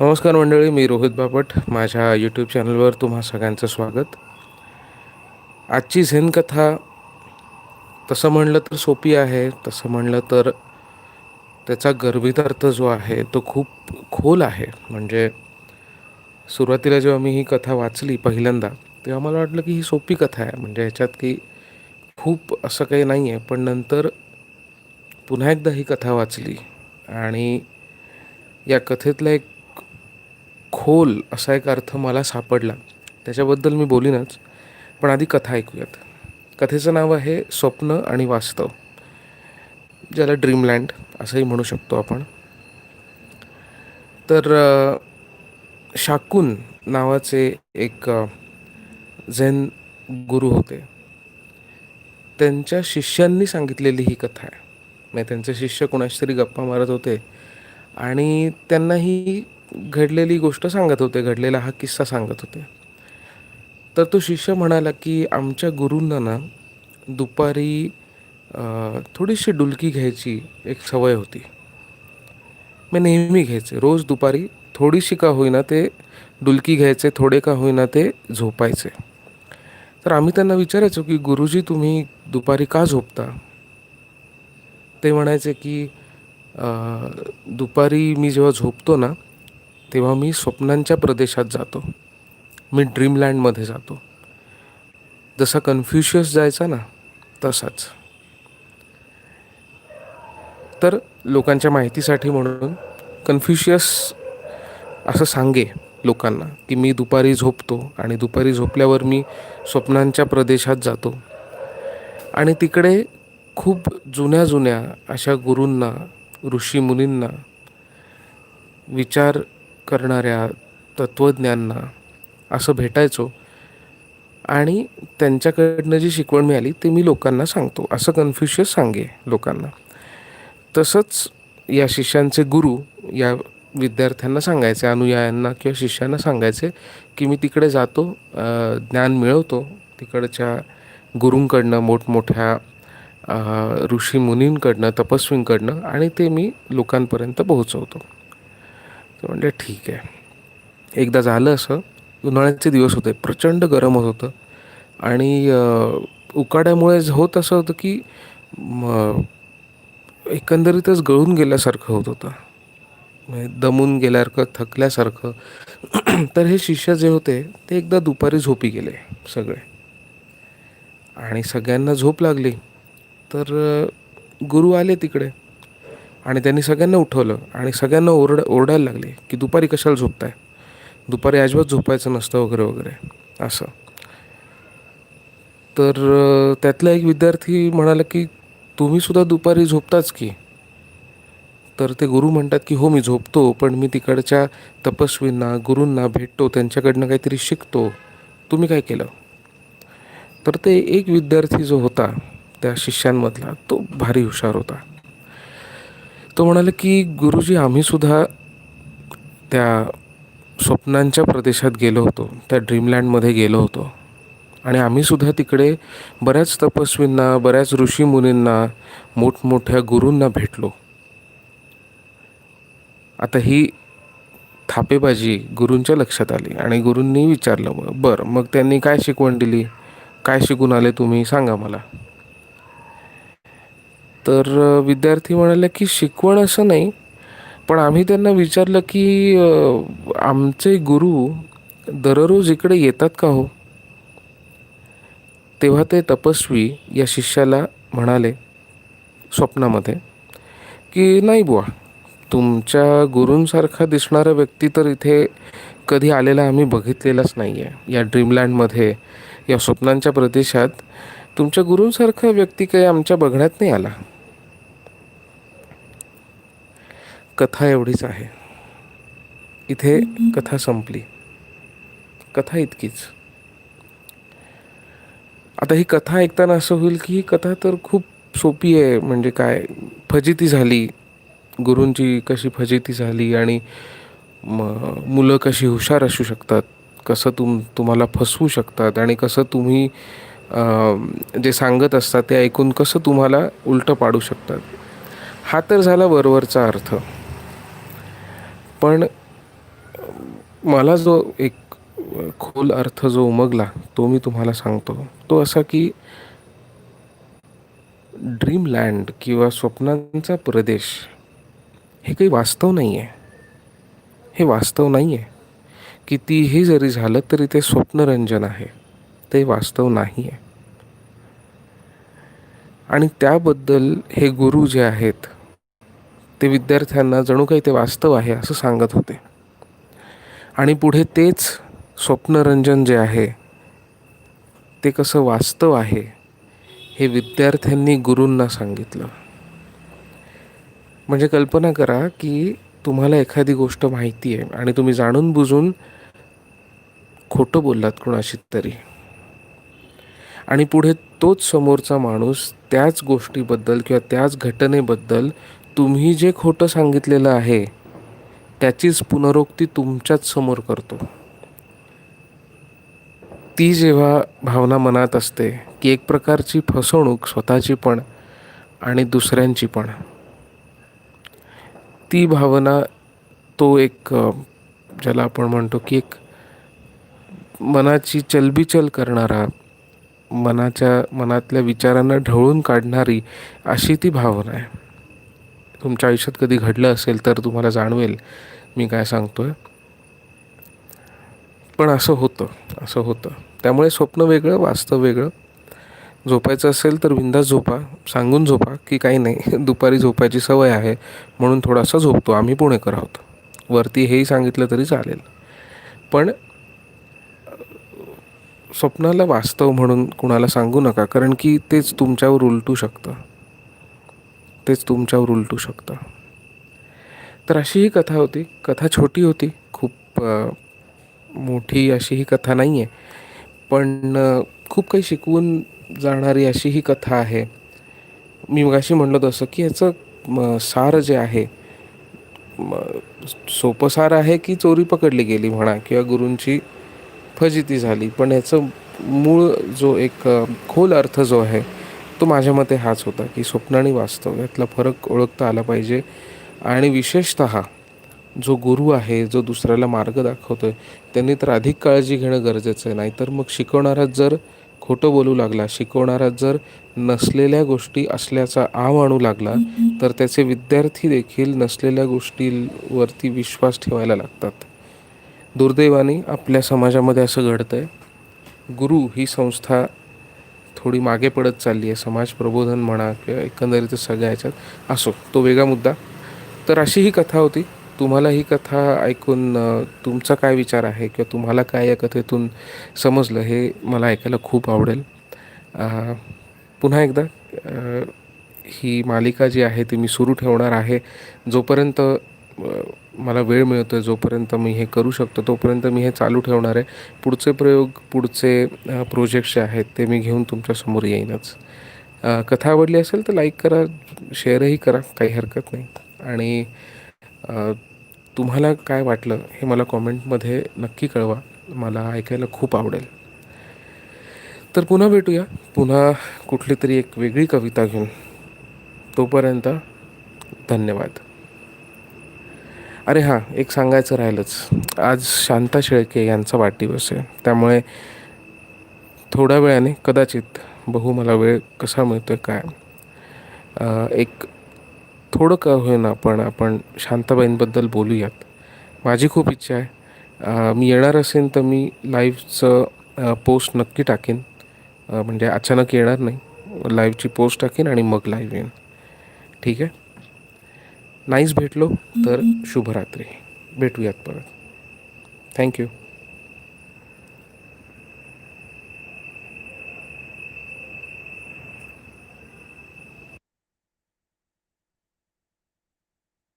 नमस्कार मंडळी मी रोहित बापट. माझ्या यूट्यूब चॅनलवर तुम्हा सगळ्यांचं स्वागत. आजची झेन कथा तसं म्हणलं तर सोपी आहे तसं म्हणलं तर त्याचा गर्भित अर्थ जो आहे तो खूप खोल आहे. म्हणजे सुरुवातीला जेव्हा मी ही कथा वाचली पहिल्यांदा तेव्हा मला वाटलं की ही सोपी कथा आहे. म्हणजे ह्याच्यात की खूप असं काही नाही आहे पण नंतर पुन्हा एकदा ही कथा वाचली. आणि या कथेतला एक खोल असा एक अर्थ मला सापडला. त्याच्याबद्दल मी बोलीनच पण आधी कथा ऐकूयात. कथेचं नाव आहे स्वप्न आणि वास्तव. ज्याला ड्रीमलँड असंही म्हणू शकतो आपण. तर शाकून नावाचे एक झेन गुरु होते. त्यांच्या शिष्यांनी सांगितलेली ही कथा आहे. म्हणजे त्यांचे शिष्य कोणाशी तरी गप्पा मारत होते आणि त्यांना ही घडलेली गोष्ट सांगत होते घडलेला हा किस्सा सांगत होते. तर तो शिष्य म्हणाला की आमच्या गुरूंना ना दुपारी थोडीशी डुलकी घ्यायची एक सवय होती. मी नेहमी घ्यायचे रोज दुपारी थोडीशी का होईना ते डुलकी घ्यायचे थोडे का होईना ते झोपायचे. तर आम्ही त्यांना विचारायचो की गुरुजी तुम्ही दुपारी का झोपता? ते म्हणायचे की दुपारी मी जेव्हा झोपतो ना तेव्हा मी स्वप्नांच्या प्रदेशात जातो. मी ड्रीमलँडमध्ये जातो. जसा कन्फ्युशियस जायचा ना तसाच. तर लोकांच्या माहितीसाठी म्हणून कन्फ्युशियस असं सांगे लोकांना की मी दुपारी झोपतो आणि दुपारी झोपल्यावर मी स्वप्नांच्या प्रदेशात जातो. आणि तिकडे खूप जुन्या जुन्या अशा गुरूंना ऋषीमुनींना विचार करणाऱ्या तत्त्वज्ञांना असं भेटायचो आणि त्यांच्याकडनं जी शिकवण मिळाली ते मी लोकांना सांगतो. असं कन्फ्युशियस सांगे लोकांना. तसंच या शिष्यांचे गुरु या विद्यार्थ्यांना सांगायचे अनुयायांना किंवा शिष्यांना सांगायचे की मी तिकडे जातो ज्ञान मिळवतो. तिकडच्या गुरूंकडनं मोठमोठ्या ऋषी मुनींकडनं तपस्वींकडनं आणि ते मी लोकांपर्यंत पोहोचवतो. तर म्हणजे ठीक आहे. एकदा झालं असं उन्हाळ्याचे दिवस होते प्रचंड गरम होत होतं. आणि उकाड्यामुळे होत असं होतं की एकंदरीतच गळून गेल्यासारखं होत होतं. म्हणजे दमून गेल्यासारखं थकल्यासारखं. तर हे शिष्य जे होते ते एकदा दुपारी झोपी गेले सगळे. आणि सगळ्यांना झोप लागली. तर गुरु आले तिकडे. आणि त्यांनी सगळ्यांना उठवलं आणि सगळ्यांना ओरड ओरडायला लागले की दुपारी कशाला झोपताय? दुपारी अजिबात झोपायचं नसतं वगैरे वगैरे. असं. तर त्यातला एक विद्यार्थी म्हणाला की तुम्ही सुद्धा दुपारी झोपताच की. तर ते गुरु म्हणतात की हो मी झोपतो पण मी तिकडच्या तपस्वींना गुरूंना भेटतो त्यांच्याकडनं काहीतरी शिकतो. तुम्ही काय केलं? तर ते एक विद्यार्थी जो होता त्या शिष्यांमधला तो भारी हुशार होता. तो म्हणाला की गुरुजी आम्ही सुद्धा त्या स्वप्नांच्या प्रदेशात गेलो होतो. त्या ड्रीमलँडमध्ये गेलो होतो. आणि आम्हीसुद्धा तिकडे बऱ्याच तपस्वींना बऱ्याच ऋषीमुनींना मोठमोठ्या गुरूंना भेटलो. आता ही थापेबाजी गुरूंच्या लक्षात आली आणि गुरूंनी विचारलं मग बरं मग त्यांनी काय शिकवण दिली? काय शिकून आले तुम्ही? सांगा मला. तर विद्यार्थी म्हणाले की शिकवण असं नाही पण आम्ही त्यांना विचारलं की आमचे गुरु दररोज इकडे येतात का हो? तेव्हा ते तपस्वी या शिष्याला म्हणाले स्वप्नामध्ये की नाही बुवा तुमच्या गुरूंसारखा दिसणारा व्यक्ती तर इथे कधी आलेला आम्ही बघितलेलाच नाही आहे या ड्रीमलँडमध्ये या स्वप्नांच्या प्रदेशात तुमच्या गुरूंसारखा व्यक्ती काही आमच्या बघण्यात नाही आला. कथा एवढीच आहे. इथे कथा संपली. कथा इतकीच. आता ही कथा ऐकताना असं होईल की ही कथा तर खूप सोपी आहे. म्हणजे काय? फजिती झाली. गुरूंची कशी फजिती झाली आणि म मुलं कशी हुशार असू शकतात? कसं तुम तुम्हाला फसवू शकतात? आणि कसं तुम्ही जे सांगत असतात ते ऐकून कसं तुम्हाला उलटं पाडू शकतात? हा तर झाला वरवरचा अर्थ. पण मला जो एक खोल अर्थ जो उमगला तो मी तुम्हाला सांगतो. तो असा की ड्रीमलँड किंवा स्वप्नांचा प्रदेश हे काही वास्तव नाही आहे हे वास्तव नाही आहे कितीही जरी झालं तरी ते स्वप्नरंजन आहे. ते वास्तव नाही आहे आणि त्याबद्दल हे गुरु जे आहेत ते विद्यार्थ्यांना जणू काही ते वास्तव आहे असं सांगत होते. आणि पुढे तेच स्वप्नरंजन जे आहे ते कसं वास्तव आहे हे विद्यार्थ्यांनी गुरूंना सांगितलं. म्हणजे कल्पना करा की तुम्हाला एखादी गोष्ट माहिती आहे आणि तुम्ही जाणून बुजून खोटं बोललात कुणाशी तरी. आणि पुढे तोच समोरचा माणूस त्याच गोष्टीबद्दल किंवा त्याच घटनेबद्दल तुम्ही जे खोटं सांगितलेलं आहे त्याचीच पुनरोक्ती तुमच्याच समोर करतो. ती जेव्हा भावना मनात असते की एक प्रकारची फसवणूक स्वतःची पण आणि दुसऱ्यांची पण. ती भावना तो एक ज्याला आपण म्हणतो की एक मनाची चलबिचल करणारा मनाच्या मनातल्या विचारांना ढवळून काढणारी अशी ती भावना आहे. तुमच्या आयुष्यात कधी घडलं असेल तर तुम्हाला जाणवेल. मी काय सांगतो आहे पण असं होतं असं होतं. त्यामुळे स्वप्न वेगळं वास्तव वेगळं. झोपायचं असेल तर विंदास झोपा. सांगून झोपा की काही नाही दुपारी झोपायची सवय आहे. म्हणून थोडासा झोपतो. आम्ही पुणेकर आहोत. वरती हेही सांगितलं तरी चालेल. पण स्वप्नाला वास्तव म्हणून कुणाला सांगू नका. कारण की तेच तुमच्यावर उलटू शकतं. तेच तुमच्यावर उलटू शकतं. तर अशी ही कथा होती. कथा छोटी होती. खूप मोठी अशी ही कथा नाही आहे पण खूप काही शिकवून जाणारी अशी ही कथा आहे. मी मगाशी म्हणलं तसं की याचं म, सार जे आहे सोपं सार आहे की चोरी पकडली गेली म्हणा किंवा गुरूंची फजिती झाली. पण याचं मूळ जो एक खोल अर्थ जो आहे तो माझ्या मते हाच होता की स्वप्न आणि वास्तव यातला फरक ओळखता आला पाहिजे. आणि विशेषत जो गुरु आहे जो दुसऱ्याला मार्ग दाखवतो आहे त्यांनी तर अधिक काळजी घेणं गरजेचं आहे. नाहीतर मग शिकवणारा जर खोटं बोलू लागला शिकवणारा जर नसलेल्या गोष्टी असल्याचा आव आणू लागला तर त्याचे विद्यार्थी देखील नसलेल्या गोष्टींवरती विश्वास ठेवायला लागतात. दुर्दैवाने आपल्या समाजामध्ये असं घडतं आहे गुरु ही संस्था थोडी मागे पडत चालली आहे. समाज प्रबोधन म्हणा किंवा एकंदरीत सगळ्या ह्याच्यात असो तो वेगळा मुद्दा. तर अशी ही कथा होती. तुम्हाला ही कथा ऐकून तुमचा काय विचार आहे किंवा तुम्हाला काय या कथेतून समजलं हे मला ऐकायला खूप आवडेल. पुन्हा एकदा ही मालिका जी आहे ती मी सुरू ठेवणार आहे जोपर्यंत मला वेळ मिळतो आहे जोपर्यंत मी हे करू शकतो तोपर्यंत मी हे चालू ठेवणार आहे. पुढचे प्रयोग पुढचे प्रोजेक्ट्स जे आहेत ते मी घेऊन तुमच्यासमोर येईनच. कथा आवडली असेल तर लाईक करा शेअरही करा काही हरकत नाही. आणि तुम्हाला काय वाटलं हे मला कॉमेंटमध्ये नक्की कळवा. मला ऐकायला खूप आवडेल. तर पुन्हा भेटूया. पुन्हा कुठली तरी एक वेगळी कविता घेऊन. तोपर्यंत धन्यवाद. अरे हां एक सांगायचं राहिलंच. आज शांता शेळके यांचा वाढदिवस आहे. त्यामुळे थोड्या वेळाने कदाचित बहु मला वेळ कसा मिळतो आहे काय एक थोडं का होईना पण आपण शांताबाईंबद्दल बोलूयात. माझी खूप इच्छा आहे. मी येणार असेल तर मी लाईव्हचं पोस्ट नक्की टाकेन. म्हणजे अचानक येणार नाही. लाईव्हची पोस्ट टाकेन आणि मग लाईव्ह येईन. ठीक आहे? नाहीच भेटलो तर शुभरात्री. भेटूयात परत. थँक्यू